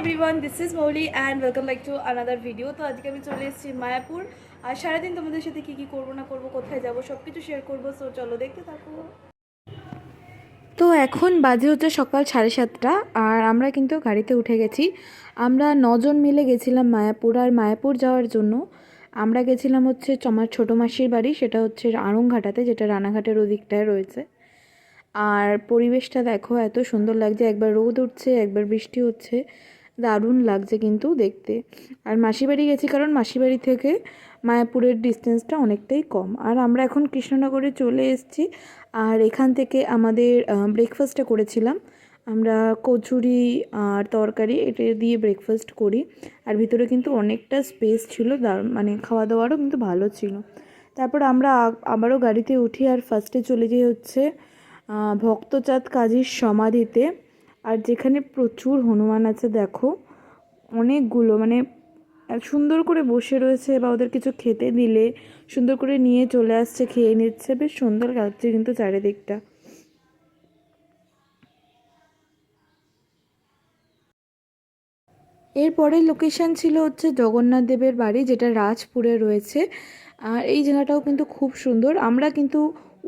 Everyone this is Mouli and welcome back to another video তো আজকে আমি চলে এসেছি মায়াপুর। আর সারাদিন তোমাদের সাথে কী কী করব, না করব, কোথায় যাব সব কিছু শেয়ার করব সো চলো দেখতে থাকো। তো এখন বাজে হচ্ছে সকাল সাড়ে সাতটা, আর আমরা কিন্তু গাড়িতে উঠে গেছি। আমরা নজন মিলে গেছিলাম মায়াপুর, আর মায়াপুর যাওয়ার জন্য আমরা গেছিলাম হচ্ছে আমার ছোটো মাসির বাড়ি, সেটা হচ্ছে আড়ংঘাটাতে যেটা রানাঘাটের ওদিকটায় রয়েছে। আর পরিবেশটা দেখো, এত সুন্দর লাগছে, একবার রোদ উঠছে, একবার বৃষ্টি হচ্ছে। দারুণ লাগছে কিন্তু দেখতে। আর মাসিবাড়ি গেছি কারণ মাসিবাড়ি থেকে মায়াপুরের ডিস্টেন্সটা অনেকটাই কম। আর আমরা এখন কৃষ্ণনগরে চলে এসেছি। আর এখান থেকে আমাদের ব্রেকফাস্টটা করেছিলাম। আমরা কচুরি আর তরকারি এটা দিয়ে ব্রেকফাস্ট করি। আর ভিতরে কিন্তু অনেকটা স্পেস ছিল মানে খাওয়া দাওয়ারও কিন্তু ভালো ছিল। তারপর আমরা আবারও গাড়িতে উঠি আর ফার্স্টে চলে যাই হচ্ছে ভক্তচাঁদ কাজীর সমাধিতে। আর যেখানে প্রচুর হনুমান আছে, দেখো, অনেকগুলো মানে সুন্দর করে বসে রয়েছে বা ওদের কিছু খেতে দিলে, সুন্দর করে নিয়ে চলে আসছে, খেয়ে নিচ্ছে, বেশ সুন্দর লাগছে কিন্তু চারিদিকটা। এরপরে লোকেশন ছিল হচ্ছে জগন্নাথ দেবের বাড়ি, যেটা রাজপুরে রয়েছে। আর এই জায়গাটাও কিন্তু খুব সুন্দর। আমরা কিন্তু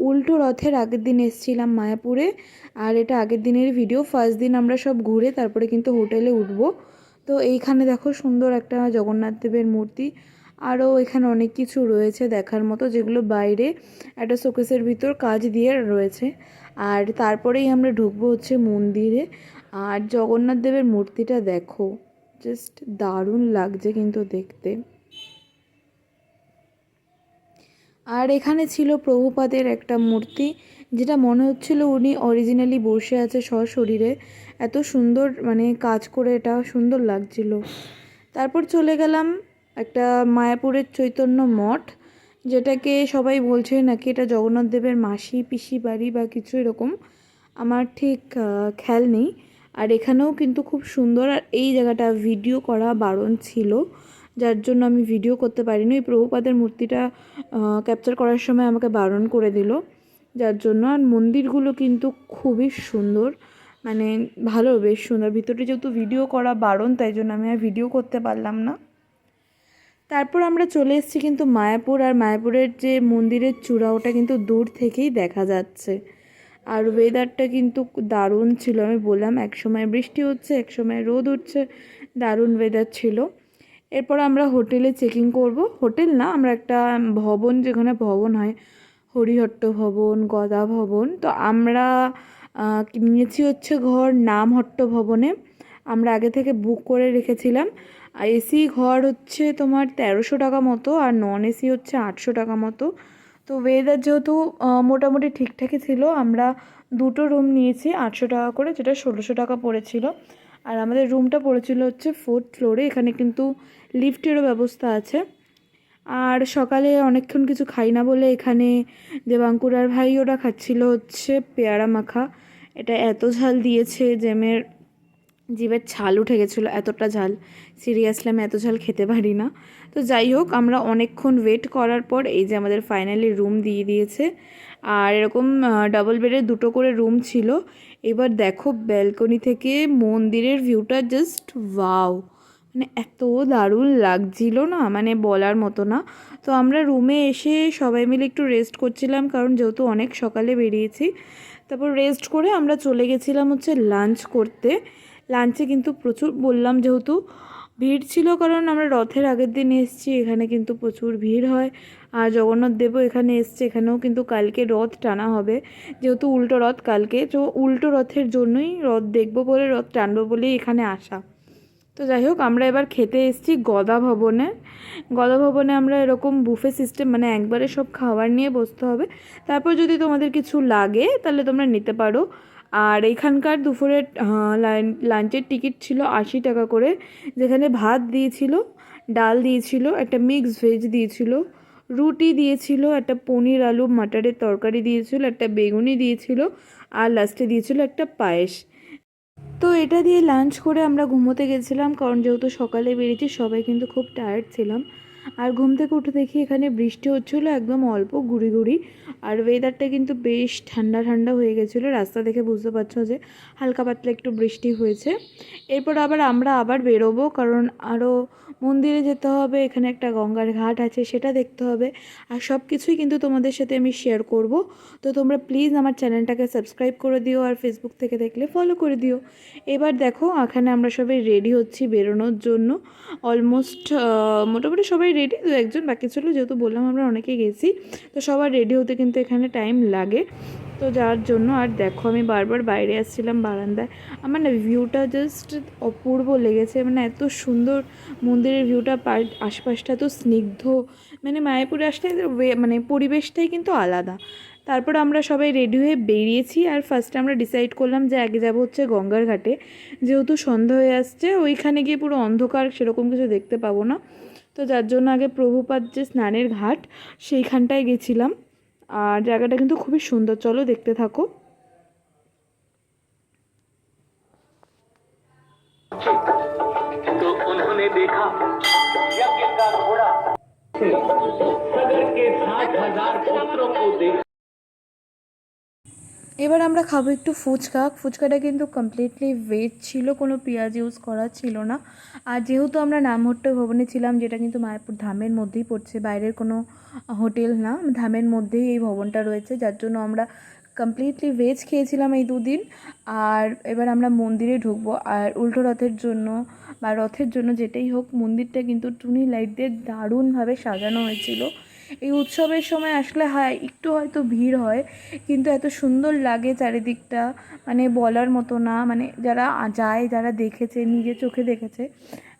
উল্টো রথের আগের দিন এসছিলাম মায়াপুরে, আর এটা আগের দিনের ভিডিও ফার্স্ট দিন আমরা সব ঘুরে তারপরে কিন্তু হোটেলে উঠবো। তো এইখানে দেখো সুন্দর একটা জগন্নাথ দেবের মূর্তি। আরও এখানে অনেক কিছু রয়েছে দেখার মতো, যেগুলো বাইরে একটা শোকেসের ভিতর কাজ দিয়ে রয়েছে। আর তারপরেই আমরা ঢুকবো হচ্ছে মন্দিরে। আর জগন্নাথ দেবের মূর্তিটা দেখো জাস্ট দারুণ লাগছে কিন্তু দেখতে। আর এখানে ছিল প্রভুপাদের একটা মূর্তি, যেটা মনে হচ্ছিল উনি অরিজিনালি বসে আছে সশরীরে। এত সুন্দর মানে কাজ করে এটা সুন্দর লাগছিল। তারপর চলে গেলাম একটা মায়াপুরের চৈতন্য মঠ, যেটাকে সবাই বলছে নাকি এটা জগন্নাথ দেবের মাসি, পিসি বাড়ি বা কিছু এরকম। আমার ঠিক খেয়াল নেই। আর এখানেও কিন্তু খুব সুন্দর, আর এই জায়গাটা ভিডিও করা বারণ ছিল। যার জন্য আমি ভিডিও করতে পারিনি। ওই প্রভুপাদের মূর্তিটা ক্যাপচার করার সময় আমাকে বারণ করে দিল। যার জন্য আর মন্দিরগুলো কিন্তু খুবই সুন্দর মানে ভালো, বেশ সুন্দর। ভিতরে যেহেতু ভিডিও করা বারণ, তাই জন্য আমি আর ভিডিও করতে পারলাম না। তারপর আমরা চলে এসেছি কিন্তু মায়াপুর, আর মায়াপুরের যে মন্দিরের চূড়া, ওটা কিন্তু দূর থেকেই দেখা যাচ্ছে। আর ওয়েদারটা কিন্তু দারুণ ছিল, আমি বললাম, এক সময় বৃষ্টি হচ্ছে, এক সময় রোদ উঠছে, দারুণ ওয়েদার ছিল। এরপর আমরা হোটেলে চেকিং করব। হোটেল না, আমরা একটা ভবন, যেখানে ভবন হয়, হরিহট্ট ভবন, গদা ভবন। তো আমরা নিয়েছি হচ্ছে ঘর নামহট্ট ভবনে। আমরা আগে থেকে বুক করে রেখেছিলাম। এসি ঘর হচ্ছে তোমার তেরোশো টাকা মতো, আর নন এসি হচ্ছে আটশো টাকা মতো। তো ওয়েদার যেহেতু মোটামুটি ঠিকঠাকই ছিল, আমরা দুটো রুম নিয়েছি আটশো টাকা করে, যেটা ষোলোশো টাকা পড়েছিল। আর আমাদের রুমটা পড়েছিল হচ্ছে ফোর্থ ফ্লোরে এখানে কিন্তু লিফটেরও ব্যবস্থা আছে। আর সকালে অনেকক্ষণ কিছু খাই না বলে এখানে দেবাঙ্কুরার ভাই ওরা খাচ্ছিল হচ্ছে পেয়ারা মাখা। এটা এত ঝাল দিয়েছে জ্যামের জিভের ছাল উঠে গেছিল, এতটা ঝাল। সিরিয়াসলি আমি এত ঝাল খেতে পারি না। তো যাই হোক, আমরা অনেকক্ষণ ওয়েট করার পর এই যে আমাদের ফাইনালি রুম দিয়ে দিয়েছে। আর এরকম ডাবল বেডের দুটো করে রুম ছিল। এবার দেখো ব্যালকনি থেকে মন্দিরের ভিউটা জাস্ট ওয়াও মানে এত দারুণ লাগছিল না? মানে বলার মতো না। তো আমরা রুমে এসে সবাই মিলে একটু রেস্ট করছিলাম, কারণ যেহেতু অনেক সকালে বেরিয়েছি। তারপর রেস্ট করে আমরা চলে গেছিলাম হচ্ছে লাঞ্চ করতে। লাঞ্চে কিন্তু প্রচুর বললাম যেহেতু ভিড় ছিল, কারণ আমরা রথের আগের দিন এসেছি, এখানে কিন্তু প্রচুর ভিড় হয়। আর জগন্নাথ দেবও এখানে এসছে, এখানেও কিন্তু কালকে রথ টানা হবে। যেহেতু উল্টো রথ কালকে, তো উল্টো রথের জন্যই রথ দেখব বলে, রথ টানবো বলেই এখানে আসা। তো যাই হোক, আমরা এবার খেতে এসেছি গদা ভবনে। গদা ভবনে আমরা এরকম বুফে সিস্টেম মানে একবারে সব খাবার নিয়ে বসতে হবে। তারপর যদি তোমাদের কিছু লাগে, তাহলে তোমরা নিতে পারো। আর এখানকার দুপুরের লাঞ্চের টিকিট ছিল আশি টাকা করে, যেখানে ভাত দিয়েছিল, ডাল দিয়েছিল, একটা মিক্স ভেজ দিয়েছিল, রুটি দিয়েছিল, একটা পনির আলু মাটারের তরকারি দিয়েছিল, একটা বেগুনি দিয়েছিল, আর লাস্টে দিয়েছিল একটা পায়েস। তো এটা দিয়ে লাঞ্চ করে আমরা ঘুমোতে গেছিলাম, কারণ যেহেতু সকালে বেরিয়েছি, সবাই কিন্তু খুব টায়ার্ড ছিলাম। আর ঘুম থেকে উঠে দেখি এখানে বৃষ্টি হচ্ছিল, একদম অল্প গুড়ি গুড়ি। আর ওয়েদারটা কিন্তু বেশ ঠান্ডা ঠান্ডা হয়ে গেছিল, রাস্তা দেখে বুঝতে পারছ যে হালকা পাতলা একটু বৃষ্টি হয়েছে। এরপর আবার আমরা আবার বেরোবো, কারণ আরও মন্দিরে যেতে হবে, এখানে একটা গঙ্গার ঘাট আছে, সেটা দেখতে হবে। আর সব কিছুই কিন্তু তোমাদের সাথে আমি শেয়ার করব। তো তোমরা প্লিজ আমার চ্যানেলটাকে সাবস্ক্রাইব করে দিও আর ফেসবুক থেকে দেখলে ফলো করে দিও। এবার দেখো, এখানে আমরা সবাই রেডি হচ্ছি বেরোনোর জন্য। অলমোস্ট মোটামুটি সবাই রেডি দু একজন বাকি ছিল, যেহেতু বললাম আমরা অনেকে গেছি, তো সবার রেডি হতে কিন্তু এখানে টাইম লাগে। তো যাওয়ার জন্য আর দেখো, আমি বারবার বাইরে আসছিলাম বারান্দায়। আমার না ভিউটা জাস্ট অপূর্ব লেগেছে মানে এত সুন্দর মন্দিরের ভিউটা পার, আশপাশটা তো স্নিগ্ধ মানে মায়াপুরে আসলে মানে পরিবেশটাই কিন্তু আলাদা। তারপর আমরা সবাই রেডি হয়ে বেরিয়েছি আর ফার্স্টে আমরা ডিসাইড করলাম যে আগে যাবো হচ্ছে গঙ্গার ঘাটে যেহেতু সন্ধ্যা হয়ে আসছে ওইখানে গিয়ে পুরো অন্ধকার সেরকম কিছু দেখতে পাবো না তো যার জন্য আগে প্রভুপাদ যে স্নানের ঘাট সেইখানটায় গেছিলাম আর জায়গাটা কিন্তু খুবই সুন্দর চলো দেখতে থাকো तो उन्होंने देखा यज्ञ का घोड़ा सगर के साठ हजार पुत्रों को देखा এবার আমরা খাব একটু ফুচকা। ফুচকাটা কিন্তু কমপ্লিটলি ভেজ ছিল, কোনো পেঁয়াজ ইউজ করা ছিল না। আর যেহেতু আমরা নামহট্ট ভবনে ছিলাম, যেটা কিন্তু মায়াপুর ধামের মধ্যেই পড়ছে, বাইরের কোনো হোটেল না, ধামের মধ্যেই এই ভবনটা রয়েছে। যার জন্য আমরা কমপ্লিটলি ভেজ খেয়েছিলাম এই দুদিন। আর এবার আমরা মন্দিরে ঢুকবো। আর উল্টো রথের জন্য বা রথের জন্য যেটাই হোক, মন্দিরটা কিন্তু টুনি লাইট দিয়ে দারুণভাবে সাজানো হয়েছিল। এই উৎসবের সময় আসলে হয়, একটু হয়তো ভিড় হয়, কিন্তু এত সুন্দর লাগে চারিদিকটা মানে বলার মতো না মানে যারা যায়, যারা দেখেছে নিজে চোখে দেখেছে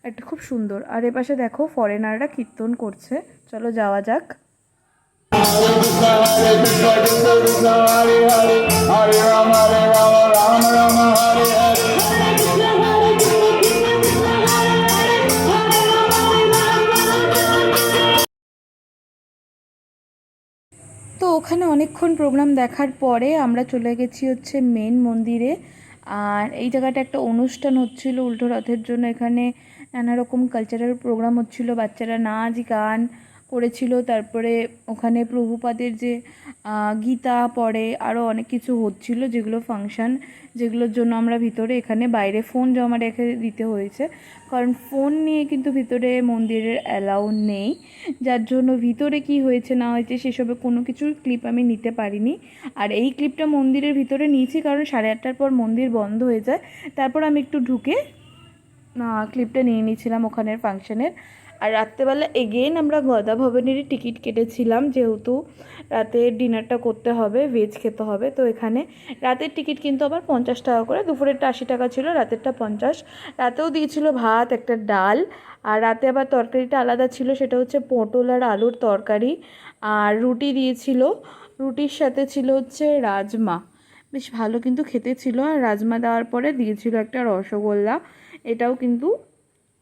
একটা খুব সুন্দর। আর এপাশে দেখো ফরেনাররা কীর্তন করছে। চলো যাওয়া যাক। অনেকক্ষণ প্রোগ্রাম দেখার পরে আমরা চলে গেছি হচ্ছে মেন মন্দিরে। আর এই জায়গাটা একটা অনুষ্ঠান হচ্ছিল উল্টো রথের জন্য। এখানে নানা রকম কালচারাল প্রোগ্রাম হচ্ছিল। বাচ্চারা নাচ, গান করেছিল। তারপরে ওখানে প্রভুপাদের যে গীতা পড়ে আরও অনেক কিছু হচ্ছিল যেগুলো ফাংশন যেগুলোর জন্য আমরা ভিতরে এখানে বাইরে ফোন জমা রেখে দিতে হয়েছে। কারণ ফোন নিয়ে কিন্তু ভিতরে মন্দিরের অ্যালাউ নেই। যার জন্য ভিতরে কি হয়েছে, না হয়েছে, সেসবে কোনো কিছুর ক্লিপ আমি নিতে পারিনি। আর এই ক্লিপটা মন্দিরের ভিতরে নিয়েছি কারণ সাড়ে আটটার পর মন্দির বন্ধ হয়ে যায়। তারপর আমি একটু ঢুকে ক্লিপটা নিয়ে নিয়েছিলাম ওখানের ফাংশনের আর রাত্রেবেলা এগেইন আমরা গদা ভবনেরই টিকিট কেটেছিলাম, যেহেতু রাতে ডিনারটা করতে হবে ভেজ খেতে হবে, তো এখানে রাতের টিকিট কিন্তু আবার পঞ্চাশ টাকা করে, দুপুরেরটা আশি টাকা ছিল, রাতেরটা পঞ্চাশ। রাতেও দিয়েছিল ভাত, একটা ডাল, আর রাতে আবার তরকারিটা আলাদা ছিল, সেটা হচ্ছে পটল আর আলুর তরকারি, আর রুটি দিয়েছিল, রুটির সাথে ছিল হচ্ছে রাজমা। বেশ ভালো কিন্তু খেতে ছিল, আর রাজমা দেওয়ার পরে দিয়েছিল একটা রসগোল্লা, এটাও কিন্তু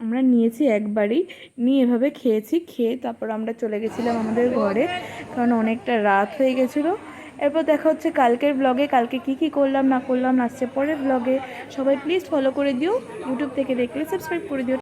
আমরা নিয়েছি একবারই, নিয়ে এভাবে খেয়েছি, খেয়ে তারপর আমরা চলে গেছিলাম আমাদের ঘরে, কারণ অনেকটা রাত হয়ে গেছিল। এরপর দেখা হচ্ছে কালকের ব্লগে কালকে কি কি করলাম, না করলাম, আসছে পরের ব্লগে সবাই প্লিজ ফলো করে দিও ইউটিউব থেকে দেখলে সাবস্ক্রাইব করে দিও।